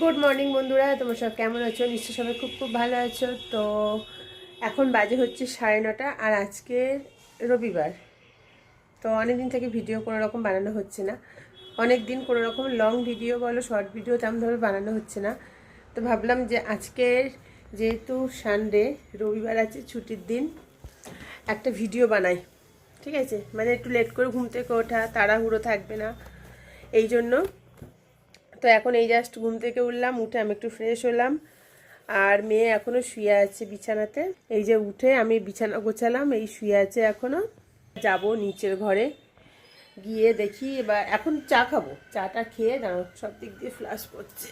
Good morning বন্ধুরা। তোমরা সব কেমন আছো? নিশ্চয় সবাই খুব খুব ভালো আছো। তো এখন বাজে হচ্ছে সাড়ে নটা, আর আজকে রবিবার। তো অনেক দিন থেকে ভিডিও কোনো রকম বানানো হচ্ছে না। অনেক দিন কোনো রকম লং ভিডিও বলো শর্ট ভিডিও তেমনভাবে বানানো হচ্ছে না। তো ভাবলাম যে আজকের যেহেতু সানডে রবিবার আছে, ছুটির দিন, একটা ভিডিও বানাই। ঠিক আছে? মানে একটু লেট করে ঘুম থেকে ওঠা, তাড়াহুড়ো থাকবে না। এই জন্য তো এখন এই জাস্ট ঘুম থেকে উঠলাম, উঠে আমি একটু ফ্রেশ হলাম। আর মেয়ে এখনও শুয়ে আছে বিছানাতে। এই যে উঠে আমি বিছানা গোছালাম, এই শুয়ে আছে এখনও যাব নিচের ঘরে। গিয়ে দেখি এবার এখন চা খাব। চাটা খেয়ে দাঁড়ো সব দিক দিয়ে ফ্লাশ করছে।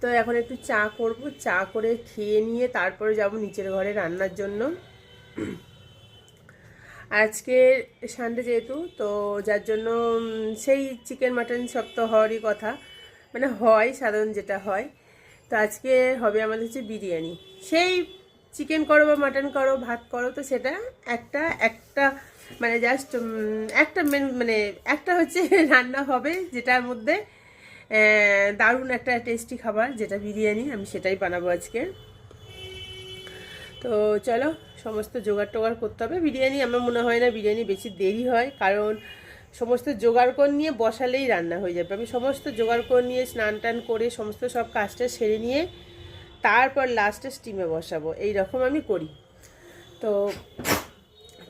তো এখন একটু চা করব, চা করে খেয়ে নিয়ে তারপরে যাব নিচের ঘরে রান্নার জন্য। আজকে সানডে যেহেতু, তো যার জন্য সেই চিকেন, মাটন সব তো হওয়ারই কথা। মানে হয়, সাধারণ যেটা হয়। তো আজকে হবে আমাদের হচ্ছে বিরিয়ানি। সেই চিকেন করো বা মাটন করো, ভাত করো, তো সেটা একটা একটা মানে জাস্ট একটা মেন- মানে একটা হচ্ছে রান্না হবে যেটার মধ্যে দারুণ একটা টেস্টি খাবার, যেটা বিরিয়ানি, আমি সেটাই বানাবো আজকে। তো চলো সমস্ত জোগাড় টোগাড় করতে হবে। বিরিয়ানি আমার মনে হয় না বিরিয়ানি বেশি দেরি হয়, কারণ সমস্ত জোগাড় করে নিয়ে বসালেই রান্না হয়ে যাবে। আমি সমস্ত জোগাড় করে নিয়ে স্নান টান করে সমস্ত সব কাজটা সেরে নিয়ে তারপর লাস্টে স্টিমে বসাবো। এই রকম আমি করি। তো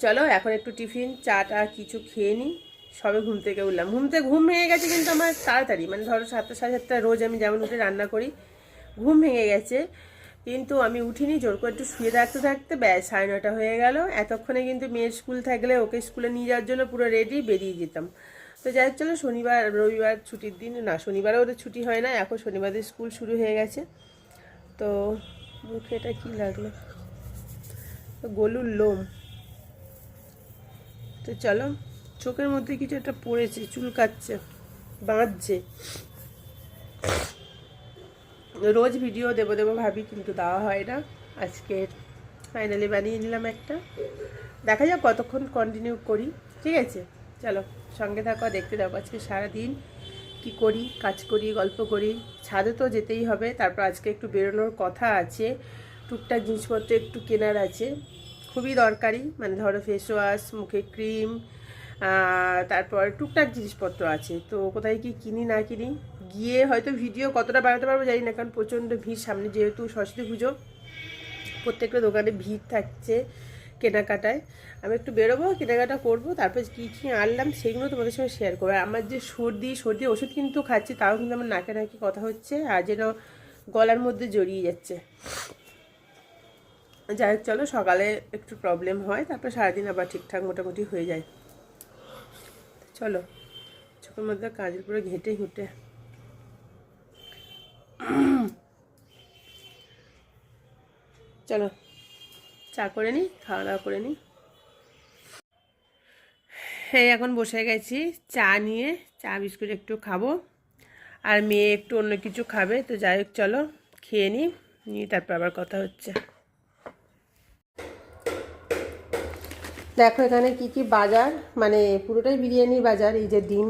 চলো, এখন একটু টিফিন চাটা কিছু খেয়ে নিই। সবে ঘুম থেকে উঠলাম। ঘুম থেকে, ঘুম ভেঙে গেছে কিন্তু আমার তাড়াতাড়ি। মানে ধরো সাতটা, সাড়ে সাতটা রোজ আমি যেমন উঠে রান্না করি, ঘুম ভেঙে গেছে। কিন্তু আমি উঠিনি, জোর করে একটু শুয়ে থাকতে থাকতে, ব্যাস, সাড়ে নটা হয়ে গেল। এতক্ষণে কিন্তু মেয়ের স্কুল থাকলে ওকে স্কুলে নিয়ে যাওয়ার জন্য পুরো রেডি বেরিয়ে যেতাম। তো যাই হোক, চলো শনিবার, রবিবার ছুটির দিন, না, শনিবারও ওদের ছুটি হয় না, এখন শনিবারের স্কুল শুরু হয়ে গেছে। তো মুখে এটা কী লাগল? গলুর লোম। তো চলো, চোখের মধ্যে কিছু একটা পড়েছে, চুলকাচ্ছে, বাঁধছে। রোজ ভিডিও দেবো দেবো ভাবি, কিন্তু দেওয়া হয় না। আজকে ফাইনালি বানিয়ে নিলাম একটা। দেখা যাক কতক্ষণ কন্টিনিউ করি, ঠিক আছে? চলো, সঙ্গে থাকো, দেখতে থাকো। আজকে সারাদিন কি করি, কাজ করি, গল্প করি। ছাদে তো যেতেই হবে, তারপর আজকে একটু বেরোনোর কথা আছে। টুকটাক জিনিসপত্র একটু কেনার আছে। খুবই দরকারি মানে ধরো ফেস ওয়াশ মুখে ক্রিম তারপর টুকটাক জিনিসপত্র আছে। তো কোথায় কি কিনি, না কিনি, গিয়ে হয়তো ভিডিও কতটা বানাতে পারব জানি না, কারণ প্রচণ্ড ভিড় সামনে, যেহেতু সরস্বতী পুজো, প্রত্যেকটা দোকানে ভিড় থাকছে কেনাকাটায়। আমি একটু বেরোবো, কেনাকাটা করব, তারপর কী কী আনলাম সেগুলো তোমাদের সঙ্গে শেয়ার করব। আমার যে সর্দি সর্দি ওষুধ কিন্তু খাচ্ছি, তাও কিন্তু আমার নাকে নাকি কথা হচ্ছে, আর যেন গলার মধ্যে জড়িয়ে যাচ্ছে। যাই হোক, চলো, সকালে একটু প্রবলেম হয়, তারপর সারাদিন আবার ঠিকঠাক মোটামুটি হয়ে যায়। চলো, চোখের মধ্যে কাজের পুরো ঘেঁটে ঘুঁটে। চলো, চা করে নিই খাওয়া দাওয়া করে নিই এই এখন বসে গেছি, চা নিয়ে, চা বিস্কুট একটু খাব। আর মেয়ে একটু অন্য কিছু খাবে, তো যাই হোক চলো, খেয়ে নিই নিয়ে তারপর আবার কথা হচ্ছে। দেখো এখানে কি কি বাজার মানে পুরোটাই বিরিয়ানির বাজার, এই যে ডিম।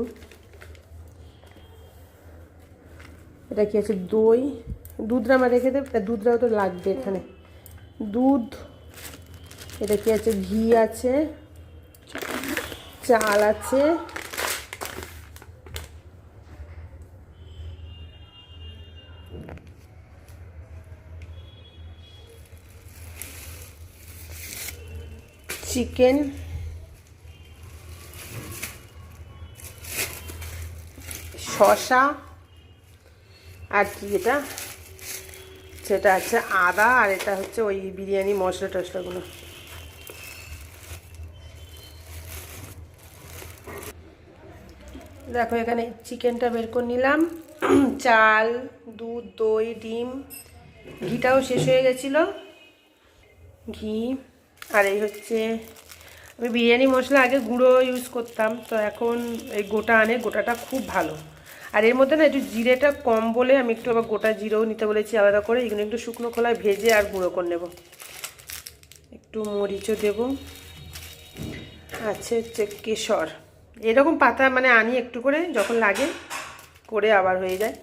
এটা কি আছে দই? দুধরা আমার রেখে দেব? দুধরাও তো লাগবে এখানে। দুধ, এটা কি আছে? ঘি আছে, চাল আছে। চিকেন। শশা আর কি এটা? সেটা আছে আদা আর এটা হচ্ছে ওই বিরিয়ানি মশলা টশলাগুলো দেখো এখানে চিকেনটা বের করে নিলাম। চাল, দুধ, দই, ডিম। ঘিটাও শেষ হয়ে গেছিল। ঘি। আর এই হচ্ছে আমি বিরিয়ানি মশলা আগে গুঁড়ো ইউজ করতাম, তো এখন এই গোটা আনে, গোটাটা খুব ভালো। আর এর মধ্যে না একটু জিরেটা কম বলে আমি একটু আবার গোটা জিরেও নিতে বলেছি আলাদা করে, এগুলো একটু শুকনো খোলায় ভেজে আর গুঁড়ো করে নেব। একটু মরিচও দেব। আছে হচ্ছে কেশর। এরকম পাতা মানে আনি একটু করে, যখন লাগে করে আবার হয়ে যায়।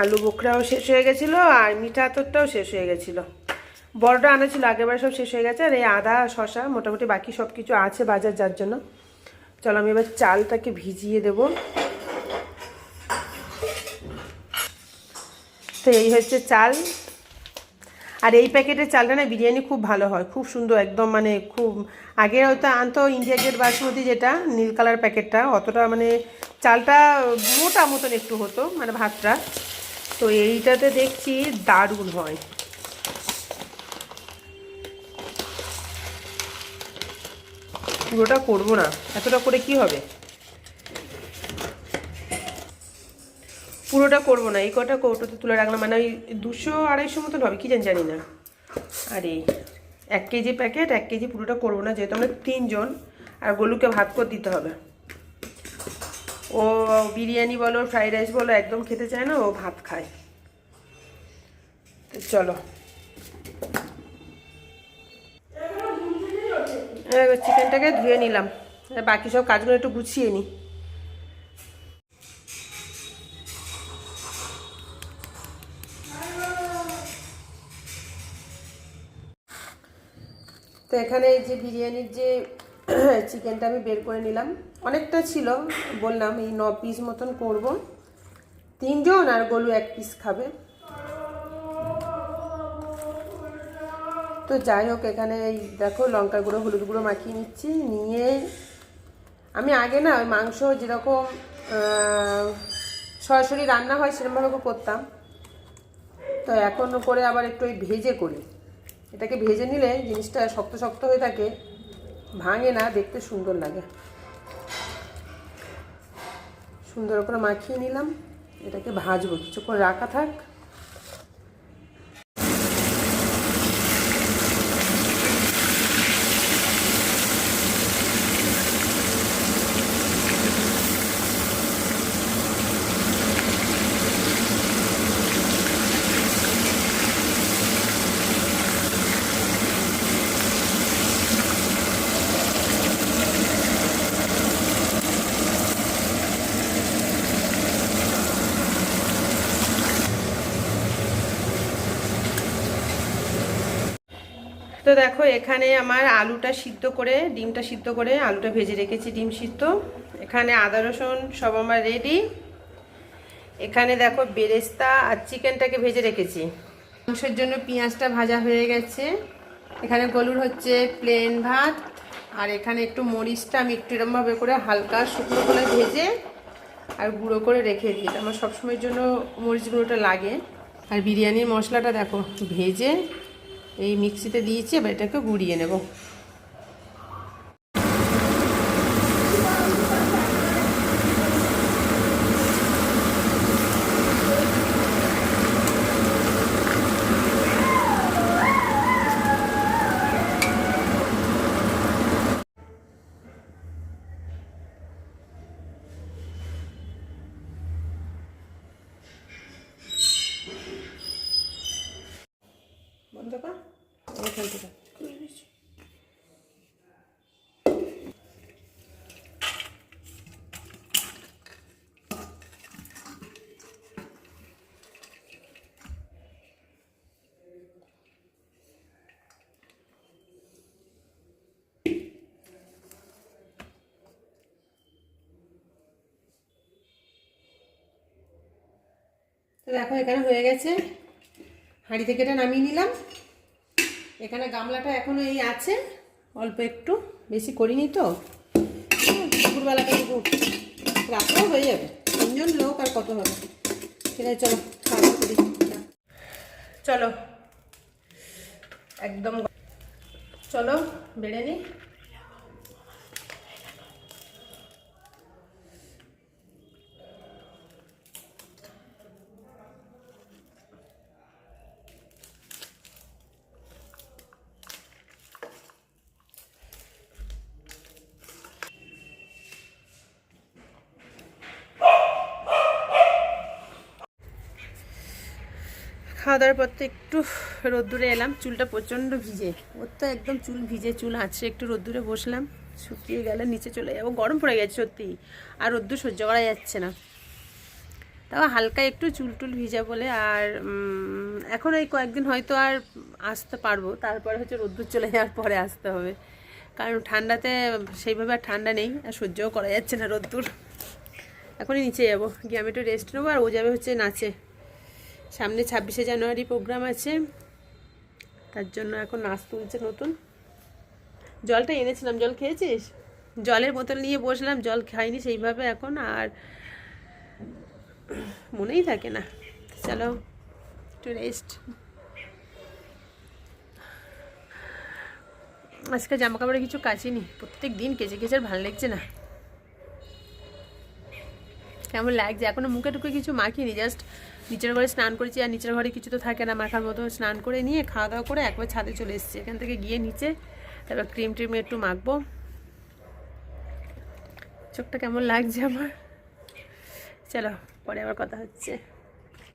আলু বোখরাও শেষ হয়ে গেছিল, আর মিঠা আতরটাও শেষ হয়ে গেছিল। বড়টা আনা ছিল আগেরবার সব শেষ হয়ে গেছে, আর এই আদা শশা মোটামুটি বাকি সব কিছু আছে বাজার যার জন্য। চলো আমি এবার চালটাকে ভিজিয়ে দেব। তো এই হচ্ছে চাল। আর এই প্যাকেটের চালটা না বিরিয়ানি খুব ভালো হয়, খুব সুন্দর, একদম মানে খুব, আগে হয়তো আনতো ইন্ডিয়া গেট বাসমতি যেটা, নীল কালার প্যাকেটটা, অতটা মানে চালটা মোটা মতন একটু হতো মানে ভাতটা। তো এইটাতে দেখছি দারুণ হয়। পুরোটা করব না। এতটা করে কি হবে? পুরোটা করব না, এই কটা কৌটোতে তুলে রাখলাম মানে ওই দুশো আড়াইশো মতন হবে, কি জানি জানি না। আর এই এক কেজি প্যাকেট, এক কেজি পুরোটা করব না, যেহেতু আমরা তিনজন, আর গোলুকে ভাত করে দিতে হবে। ও বিরিয়ানি বলো, ফ্রাইড রাইস বলো, একদম খেতে চায় না, ও ভাত খায়। চলো। চিকেনটাকে ধুয়ে নিলাম। বাকি সব কাজগুলো একটু গুছিয়ে নিই তো এখানে এই যে বিরিয়ানির যে চিকেনটা আমি বের করে নিলাম। অনেকটা ছিল, বললাম এই ন পিস মতন করব। তিনজন আর গলু এক পিস খাবে। তো যাই হোক, এখানে এই দেখো লঙ্কা গুঁড়ো, হলুদ গুঁড়ো মাখিয়ে নিচ্ছি। নিয়ে আমি আগে না ওই মাংস যেরকম সরাসরি রান্না হয় সেরকমভাবে করতাম। তো এখন করে আবার একটু ওই ভেজে করি। এটাকে ভেজে নিলে জিনিসটা শক্ত শক্ত হয়ে থাকে, ভাঙে না, দেখতে সুন্দর লাগে। সুন্দর করে মাখিয়ে নিলাম। এটাকে ভাজবো, কিছুক্ষণ রাখা থাক। তো দেখো, এখানে আমার আলুটা সিদ্ধ করে, ডিমটা সিদ্ধ করে আলুটা ভেজে রেখেছি, ডিম সিদ্ধ। এখানে আদা, রসুন সব আমার রেডি এখানে দেখো, বেরেস্তা আর চিকেনটাকে ভেজে রেখেছি। মাংসের জন্য পেঁয়াজটা ভাজা হয়ে গেছে। এখানে গলুর হচ্ছে প্লেন ভাত। আর এখানে একটু মরিচটা আমি একটু এরমভাবে করে হালকা শুকনো করে ভেজে আর গুঁড়ো করে রেখে দিই। আমার সবসময়ের জন্য মরিচ গুঁড়োটা লাগে। আর বিরিয়ানির মশলাটা দেখো, ভেজে এই মিক্সিতে দিয়েছি এবার এটাকে গুঁড়িয়ে নেব বন্ধ কর এখান থেকে তো দেখো, এখানে হয়ে গেছে। হাঁড়ি থেকে এটা নামিয়ে নিলাম। এখানে গামলাটা এখনও এই আছে। অল্প একটু। বেশি করিনি তো। দুপুরবেলাটা একটু রাতেও হয়ে যাবে। তিনজন লোক আর কত হবে? ঠিক আছে চলো, খাওয়া করি। চলো। একদম চলো, বেড়ে নি। খাওয়া দাওয়ার পর তো একটু রোদ্দুরে এলাম, চুলটা প্রচণ্ড ভিজে। ওর তো একদম চুল ভিজে, চুল আছে একটু রোদ্দুরে বসলাম, শুকিয়ে গেলে, নিচে চলে যাব। গরম পড়ে গেছে সত্যি, আর রোদ্দুর সহ্য করা যাচ্ছে না। তাও হালকা একটু চুল টুল ভিজা বলে, আর এখন এই কয়েকদিন হয়তো আর আসতে পারব। তারপরে হচ্ছে রোদ্দুর চলে যাওয়ার পরে আসতে হবে। কারণ ঠান্ডাতে সেইভাবে আর ঠান্ডা নেই, আর সহ্যও করা যাচ্ছে না রোদ্দুর। এখনই নিচে যাব, গিয়ে আমি একটু রেস্ট নেব, আর ও যাবে হচ্ছে নাচে। সামনে ছাব্বিশে জানুয়ারি প্রোগ্রাম আছে। তার জন্য এখন নাচ তুলছে নতুন। জলটা এনেছিলাম, জল খেয়েছিস? জলের বোতল নিয়ে বসলাম, জল খাইনি সেইভাবে এখন আর মনেই থাকে না। চলো, একটু রেস্ট আজকে জামা কাপড়ে কিছু কাচিনি, প্রত্যেক দিন কেচে কেচে আর ভালো লাগছে না। কেমন লাগছে? এখনও মুখে টুকে কিছু মাখিনি জাস্ট নিচের ঘরে স্নান করেছি আর নিচের ঘরে কিছু তো থাকে না মাখার মতো স্নান করে নিয়ে খাওয়া দাওয়া করে একবার ছাদে চলে এসেছি। এখান থেকে গিয়ে নিচে তারপর ক্রিম ট্রিম একটু মাখবো। চোখটা কেমন লাগছে আমার? চলো, পরে আবার কথা হচ্ছে।